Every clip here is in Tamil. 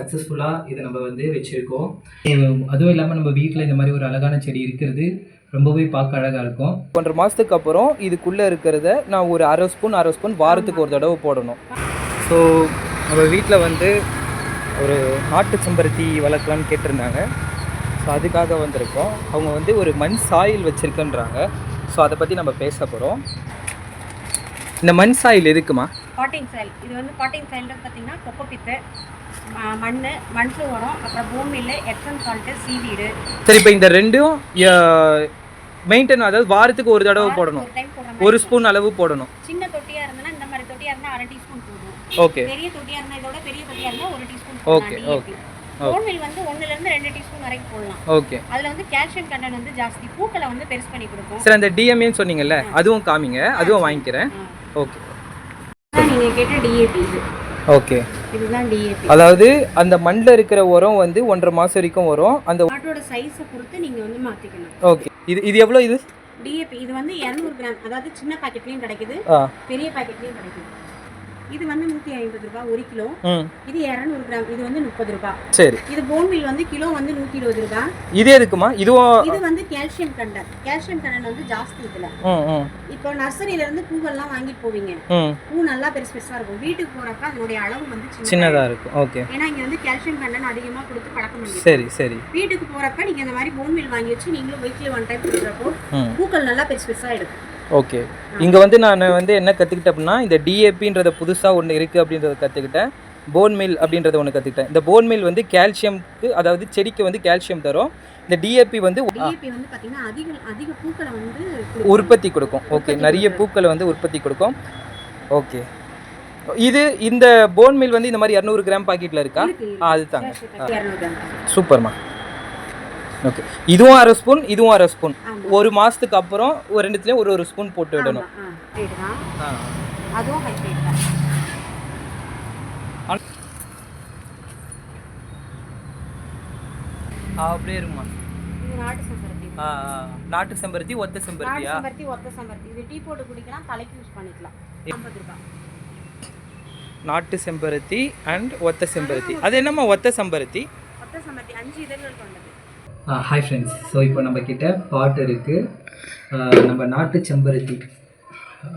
சக்ஸஸ்ஃபுல்லாக இதை நம்ம வந்து வச்சுருக்கோம். அதுவும் இல்லாமல் நம்ம வீட்டில் இந்த மாதிரி ஒரு அழகான செடி இருக்கிறது ரொம்பவே பார்க்க அழகாக இருக்கும். ஒன்றரை மாதத்துக்கு அப்புறம் இதுக்குள்ளே இருக்கிறத நான் ஒரு அரை ஸ்பூன் அரை ஸ்பூன் வாரத்துக்கு ஒரு தடவை போடணும். ஸோ நம்ம வீட்டில் வந்து ஒரு நாட்டு செம்பருத்தி வளர்க்கலான்னு கேட்டிருந்தாங்க. ஸோ அதுக்காக வந்திருக்கோம். அவங்க வந்து ஒரு மண் சாயில் வச்சுருக்குன்றாங்க. ஸோ அதை பற்றி நம்ம பேச போகிறோம் இந்த மண் சாயில் எதுக்குமா? Potting soil. இது வந்து பாட்டிங் சாயில்ன்றது பார்த்தீங்கன்னா கொப்பை பித்து மண் மண்பு உரம் அப்புறம் பூமியில் எக்ஸன் சால்ட்டு சீவீடு. சரி இப்போ இந்த ரெண்டும் மெயின்டைன் அதாவது வாரத்துக்கு ஒரு தடவை போடணும். ஒரு ஸ்பூன் அளவு போடணும். சின்ன தொட்டியாக இருந்ததுன்னா இந்த மாதிரி தொட்டியாக இருந்தால் அரை டீஸ்பூன் போதும். ஓகே பெரிய தொட்டியாக இருந்தால் இதோட பெரிய தொட்டியாக இருந்தால் ஒரு டீஸ்பூன் Okay, okay. போன்மில் வந்து ஒன்றுலேருந்து ரெண்டு டீஸ்பூன் வரைக்கும் போடலாம். ஓகே அதில் வந்து கால்சியம் கண்டென்ட் வந்து ஜாஸ்தி. பூக்களை வந்து பெருசு பண்ணி கொடுக்கும். சரி அந்த டிஎம்ஏன்னு சொன்னீங்கல்ல அதுவும் காமிங்க. அதுவும் வாங்கிக்கிறேன். ஓகே நீங்கள் கேட்ட டிஏபி ஓகே. இதுதான் டிஏபி அதாவது அந்த மண்ணில் இருக்கிற உரம் வந்து ஒன்றரை மாதம் வரைக்கும் வரும். அந்த மாட்டோட சைஸை பொறுத்து நீங்கள் வந்து மாற்றிக்கணும் ஓகே. இது இது எவ்வளோ இது? டிஏபி இது வந்து இரநூறு கிராம். அதாவது சின்ன பாக்கெட்லேயும் கிடைக்குது பெரிய பாக்கெட்லேயும் கிடைக்குது. இது வந்து நூற்றி ஐம்பது ரூபாய் ஒரு கிலோ. இது இரநூறு கிராம் இது வந்து முப்பது ரூபாய். சரி. இது போன்மில் வந்து கிலோ வந்து நூற்றி இருபது ரூபாய். இது எதுக்குமா? இதுவும் இது வந்து கால்சியம் கண்டென்ட் கால்சியம் கண்டென்ட் வந்து ஜாஸ்தி இதில். இப்போ நர்சரியில இருந்து பூவெல்லாம் வாங்கிட்டு போவீங்க. பூ நல்லா பெருசு பெருசா இருக்கும். வீட்டுக்கு போறப்ப அதனுடைய அளவு வந்து சின்ன சின்னதாக இருக்கும். ஓகே. ஏன்னா இங்க வந்து கால்சியம் கண்டென்ட் அதிகமா கொடுத்து பழக்கம் பண்ணி சரி சரி. வீட்டுக்கு போறப்ப நீங்க இந்த மாதிரி போன்மில் வாங்கி வச்சு நீங்களும் வீக்லி ஒன் டைம் கொடுக்குறப்போ பூக்கள் நல்லா பெருசு பெருசா எடுக்கும். ஓகே. இங்கே வந்து நான் வந்து என்ன கற்றுக்கிட்டேன் அப்படின்னா இந்த டிஏபின்றத புதுசாக ஒன்று இருக்குது அப்படின்றத கற்றுக்கிட்டேன் போன் மில் அப்படின்றத ஒன்று கற்றுக்கிட்டேன் இந்த போன் மில் வந்து கால்சியம்க்கு அதாவது செடிக்கு வந்து கால்சியம் தரும். இந்த டிஏபி வந்து. உற்பத்தி கொடுக்கும். ஓகே நிறைய பூக்களை வந்து உற்பத்தி கொடுக்கும். ஓகே. இது இந்த போன் மில் வந்து இந்த மாதிரி இரநூறு கிராம் பாக்கெட்டில் இருக்கா? அதுதாங்க. சூப்பர்மா. ஓகே இதுவும் அரை ஸ்பூன் இதுவும் அரை ஸ்பூன். ஒரு மாதத்துக்கு அப்புறம் ஒரு ரெண்டுத்துலேயும் ஒரு ஒரு ஸ்பூன் போட்டு விடணும். அப்படியே இது நாட்டு செம்பருத்தி. ஒத்த செம்பருத்தியா? செம்பருத்தி ஒத்த செம்பருத்தி. இது டீ போட்டு குடிக்கலாம் தலைக்கு யூஸ் பண்ணிக்கலாம். நாட்டு செம்பருத்தி அண்ட் ஒத்த செம்பருத்தி. அது என்னம்மா ஒத்த செம்பருத்தி? ஒத்த செம்பருத்தி அஞ்சு இதழ்கள் கொண்டது. ஹாய் ஃப்ரெண்ட்ஸ் ஸோ இப்போ நம்மக்கிட்ட பாட்டு பாட் இருக்குது நம்ம நாட்டு செம்பருத்தி.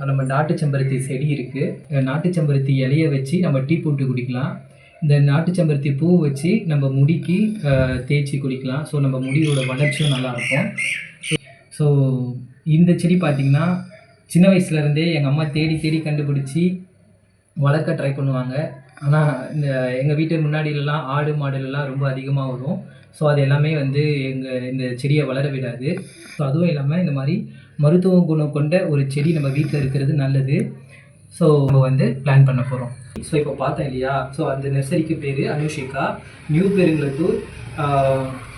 நம்ம நாட்டு செம்பருத்தி செடி இருக்குது நாட்டு செம்பருத்தி இலையை வச்சு நம்ம டீ போட்டு குடிக்கலாம். இந்த நாட்டு செம்பருத்தி பூ வச்சு நம்ம முடிக்கு தேய்ச்சி குடிக்கலாம். ஸோ நம்ம முடியோட வளர்ச்சியும் நல்லாயிருக்கும் ஸோ இந்த செடி பார்த்திங்கன்னா சின்ன வயசுலேருந்தே எங்கள் அம்மா தேடி தேடி கண்டுபிடிச்சி வளர்க்க ட்ரை பண்ணுவாங்க. ஆனால் இந்த எங்கள் வீட்டு முன்னாடியிலலாம் ஆடு மாடுலலாம் ரொம்ப அதிகமாக வரும். ஸோ அது எல்லாமே வந்து எங்கள் இந்த செடியை வளர விடாது. ஸோ அதுவும் இல்லாமல் இந்த மாதிரி மருத்துவ குணம் கொண்ட ஒரு செடி நம்ம வீட்டில் இருக்கிறது நல்லது. ஸோ நம்ம வந்து பிளான் பண்ண போகிறோம் ஸோ இப்போ பார்த்தேன் இல்லையா? ஸோ அந்த நர்சரிக்கு பேர் அனுஷிகா. நியூ பெருங்குளத்தூர்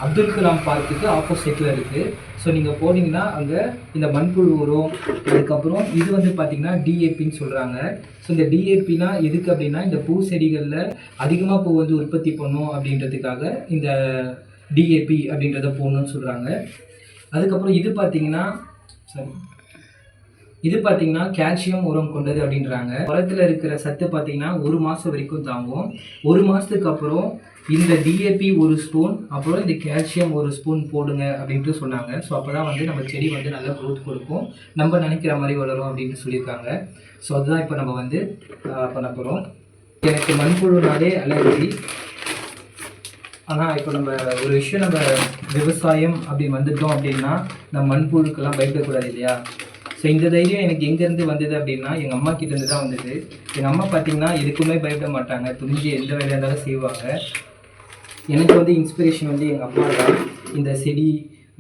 அப்துல் கலாம் பார்க்குக்கு ஆப்போசிட்டில் இருக்குது ஸோ நீங்கள் போனீங்கன்னா அங்கே இந்த மண்புழு உரம் அதுக்கப்புறம் இது வந்து பார்த்தீங்கன்னா டிஏபின்னு சொல்கிறாங்க ஸோ இந்த டிஏபினா எதுக்கு அப்படின்னா இந்த பூ செடிகளில் அதிகமாக பூ வந்து உற்பத்தி பண்ணும் அப்படின்றதுக்காக இந்த டிஏபி அப்படின்றத போடணும்னு சொல்கிறாங்க அதுக்கப்புறம் இது பார்த்தீங்கன்னா சரி இது பார்த்தீங்கன்னா கால்சியம் உரம் கொண்டது அப்படின்றாங்க. உரத்தில் இருக்கிற சத்து பார்த்தீங்கன்னா ஒரு மாதம் வரைக்கும் தாங்கும். ஒரு மாதத்துக்கு அப்புறம் இந்த டிஏபி ஒரு ஸ்பூன் அப்புறம் இந்த கால்சியம் ஒரு ஸ்பூன் போடுங்க அப்படின்ட்டு சொன்னாங்க. ஸோ அப்போ தான் வந்து நம்ம செடி வந்து நல்லா growth கொடுக்கும். நம்ம நினைக்கிற மாதிரி வளரும் அப்படின்ட்டு சொல்லியிருக்காங்க. ஸோ அதுதான் இப்போ நம்ம வந்து பண்ண போகிறோம் எனக்கு மண்புழுனாலே அலர்ஜி ஆனால் இப்போ நம்ம ஒரு விஷயம் நம்ம விவசாயம் அப்படி வந்துட்டோம் அப்படின்னா நம்ம மண்புழுக்கெல்லாம் பயப்படக்கூடாது இல்லையா? ஸோ இந்த தைரியம் எனக்கு எங்கேருந்து வந்தது அப்படின்னா எங்கள் அம்மா கிட்டேருந்து தான் வந்தது. எங்கள் அம்மா பார்த்தீங்கன்னா எதுக்குமே பயப்பட மாட்டாங்க. துணிஞ்சு எந்த வேலையாக இருந்தாலும் செய்வாங்க. எனக்கு வந்து இன்ஸ்பிரேஷன் வந்து எங்கள் அம்மா தான். இந்த செடி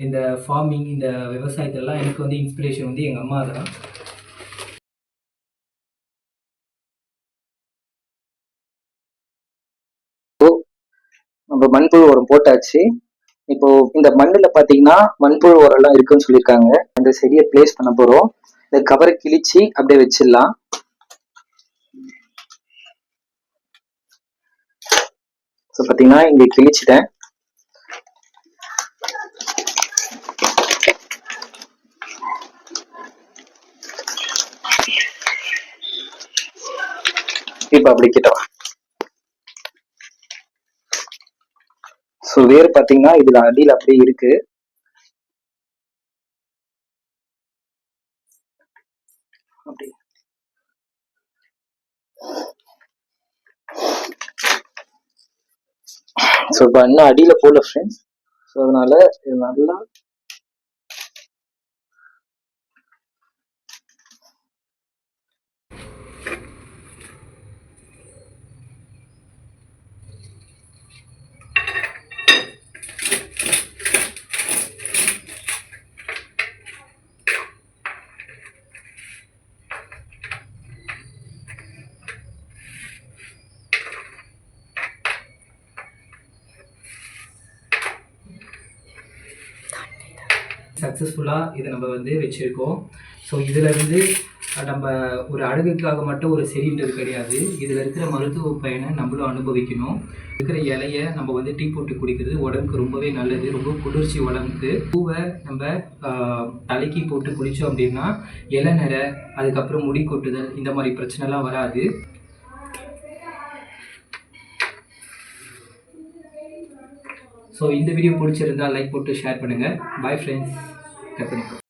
இந்த ஃபார்மிங் இந்த விவசாயத்திலலாம் எனக்கு வந்து இன்ஸ்பிரேஷன் வந்து எங்கள் அம்மா தான். நம்ம மண்புழு உரம் போட்டாச்சு. இப்போ இந்த மண்ணுல பாத்தீங்கன்னா மண்புழு உரம் எல்லாம் இருக்குன்னு சொல்லியிருக்காங்க. அந்த செடியை பிளேஸ் பண்ண போறோம். இந்த கவரை கிழிச்சு அப்படியே வச்சிடலாம். ஸோ பார்த்தீங்கன்னா இங்கே கிழிச்சிட்டேன். இப்போ அப்படி கிட்ட ஸோ வேர் பார்த்தீங்கன்னா இதுல அடியில் அப்படியே இருக்கு. அப்படி ஸோ இப்போ இன்னும் அடியில் போடல ஃப்ரெண்ட்ஸ் ஸோ அதனால இது நல்லா சக்ஸஸ்ஃபுல்லாக இதை நம்ம வந்து வச்சுருக்கோம். ஸோ இதிலிருந்து நம்ம ஒரு அழகுக்காக மட்டும் ஒரு செடின்றது கிடையாது. இதில் இருக்கிற மருத்துவ பயனை நம்மளும் அனுபவிக்கணும். இருக்கிற இலைய நம்ம வந்து டீ போட்டு குடிக்கிறது உடம்புக்கு ரொம்பவே நல்லது. ரொம்ப குளிர்ச்சி உடம்புக்கு. பூவை நம்ம தலைக்கு போட்டு குடித்தோம் அப்படின்னா இளநரை அதுக்கப்புறம் முடி கொட்டுதல் இந்த மாதிரி பிரச்சனைலாம் வராது. ஸோ இந்த வீடியோ பிடிச்சிருந்தா லைக் போட்டு ஷேர் பண்ணுங்கள் பாய் ஃப்ரெண்ட்ஸ் 还不行。